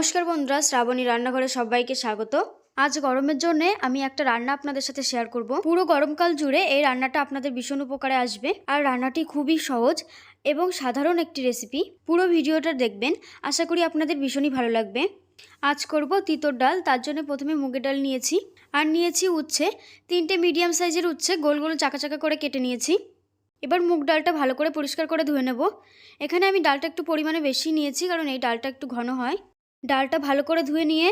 নমস্কার বন্ধুরা, শ্রাবণী রান্নাঘরে সবাইকে স্বাগত। আজ গরমের জন্য আমি একটা রান্না আপনাদের সাথে শেয়ার করব। পুরো গরমকাল জুড়ে এই রান্নাটা আপনাদের ভীষণ উপকারে আসবে। আর রান্নাটি খুবই সহজ এবং সাধারণ একটি রেসিপি পুরো ভিডিওটা দেখবেন, আশা করি আপনাদের ভীষণই ভালো লাগবে। আজ করব তিতর ডাল, তার জন্য প্রথমে মুগের ডাল নিয়েছি। আর নিয়েছি উচ্ছে, তিনটে মিডিয়াম সাইজের উচ্ছে, গোল গোল চাকা চাকা করে কেটে নিয়েছি। এবার মুগ ডালটা ভালো করে পরিষ্কার করে ধুয়ে নেব। এখানে আমি ডালটা একটু পরিমাণে বেশি নিয়েছি, কারণ এই ডালটা একটু ঘন হয়। ডালটা ভালো করে ধুয়ে নিয়ে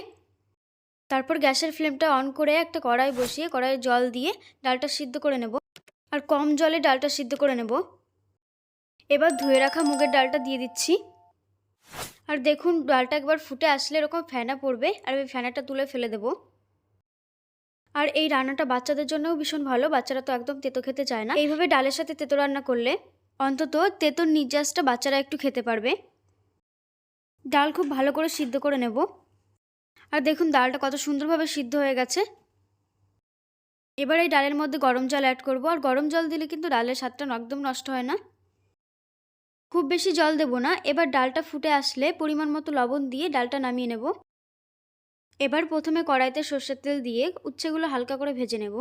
তারপর গ্যাসের ফ্লেমটা অন করে একটা কড়াই বসিয়ে কড়াইয়ে জল দিয়ে ডালটা সিদ্ধ করে নেব আর কম জলে ডালটা সিদ্ধ করে নেব। এবার ধুয়ে রাখা মুগের ডালটা দিয়ে দিচ্ছি। আর দেখুন, ডালটা একবার ফুটে আসলে এরকম ফেনা পড়বে আর ওই ফেনাটা তুলে ফেলে দেব। আর এই রান্নাটা বাচ্চাদের জন্যও ভীষণ ভালো, বাচ্চারা তো একদম তেতো খেতে চায় না। এইভাবে ডালের সাথে তেতো রান্না করলে অন্তত তেতোর নির্যাসটা বাচ্চারা একটু খেতে পারবে। ডাল খুব ভালো করে সিদ্ধ করে নেব। আর দেখুন, ডালটা কত সুন্দরভাবে সিদ্ধ হয়ে গেছে। এবার এই ডালের মধ্যে গরম জল অ্যাড করব। আর গরম জল দিলে কিন্তু ডালের স্বাদটা একদম নষ্ট হয় না। খুব বেশি জল দেব না। এবার ডালটা ফুটে আসলে পরিমাণ মতো লবণ দিয়ে ডালটা নামিয়ে নেব। এবার প্রথমে কড়াইতে সর্ষের তেল দিয়ে উচ্ছেগুলো হালকা করে ভেজে নেব।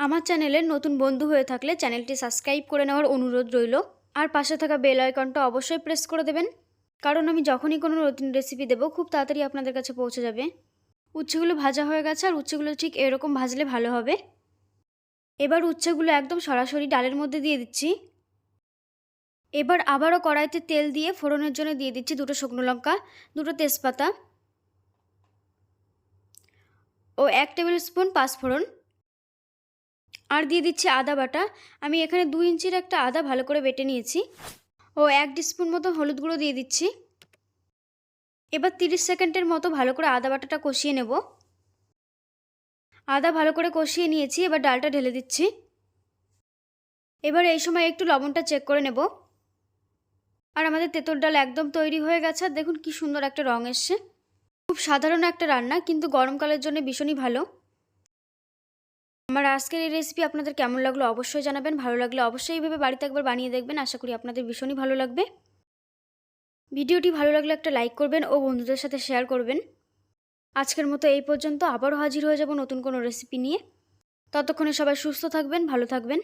আমার চ্যানেলের নতুন বন্ধু হয়ে থাকলে চ্যানেলটি সাবস্ক্রাইব করে নেওয়ার অনুরোধ রইল। আর পাশে থাকা বেল আইকনটা অবশ্যই প্রেস করে দেবেন। কারণ আমি যখনই কোনো নতুন রেসিপি দেবো, খুব তাড়াতাড়ি আপনাদের কাছে পৌঁছে যাবে। উচ্ছেগুলো ভাজা হয়ে গেছে, আর উচ্ছেগুলো ঠিক এরকম ভাজলে ভালো হবে। এবার উচ্ছেগুলো একদম সরাসরি ডালের মধ্যে দিয়ে দিচ্ছি। এবার আবারও কড়াইতে তেল দিয়ে ফোড়নের জন্য দিয়ে দিচ্ছি দুটো শুকনো লঙ্কা, দুটো তেজপাতা ও এক টেবিল স্পুন পাঁচফোড়ন। আর দিয়ে দিচ্ছি আদা বাটা। আমি এখানে দু ইঞ্চির একটা আদা ভালো করে বেটে নিয়েছি। ও এক স্পুন মতো হলুদ গুঁড়ো দিয়ে দিচ্ছি। এবার তিরিশ সেকেন্ডের মতো ভালো করে আদা বাটাটা কষিয়ে নেব। আদা ভালো করে কষিয়ে নিয়েছি, এবার ডালটা ঢেলে দিচ্ছি। এবার এই সময় একটু লবণটা চেক করে নেব। আর আমাদের তেঁতর ডাল একদম তৈরি হয়ে গেছে, আর দেখুন কি সুন্দর একটা রং এসছে। খুব সাধারণ একটা রান্না, কিন্তু গরমকালের জন্য ভীষণই ভালো। আমার আজকের এই রেসিপি আপনাদের কেমন লাগল অবশ্যই জানাবেন, ভালো লাগলে অবশ্যই এইভাবে বাড়িতে একবার বানিয়ে দেখবেন। আশা করি আপনাদের ভীষণই ভালো লাগবে। ভিডিওটি ভালো লাগলে একটা লাইক করবেন ও বন্ধুদের সাথে শেয়ার করবেন। আজকের মতো এই পর্যন্ত আবারও হাজির হয়ে যাব নতুন কোনো রেসিপি নিয়ে। ততক্ষণে সবাই সুস্থ থাকবেন, ভালো থাকবেন।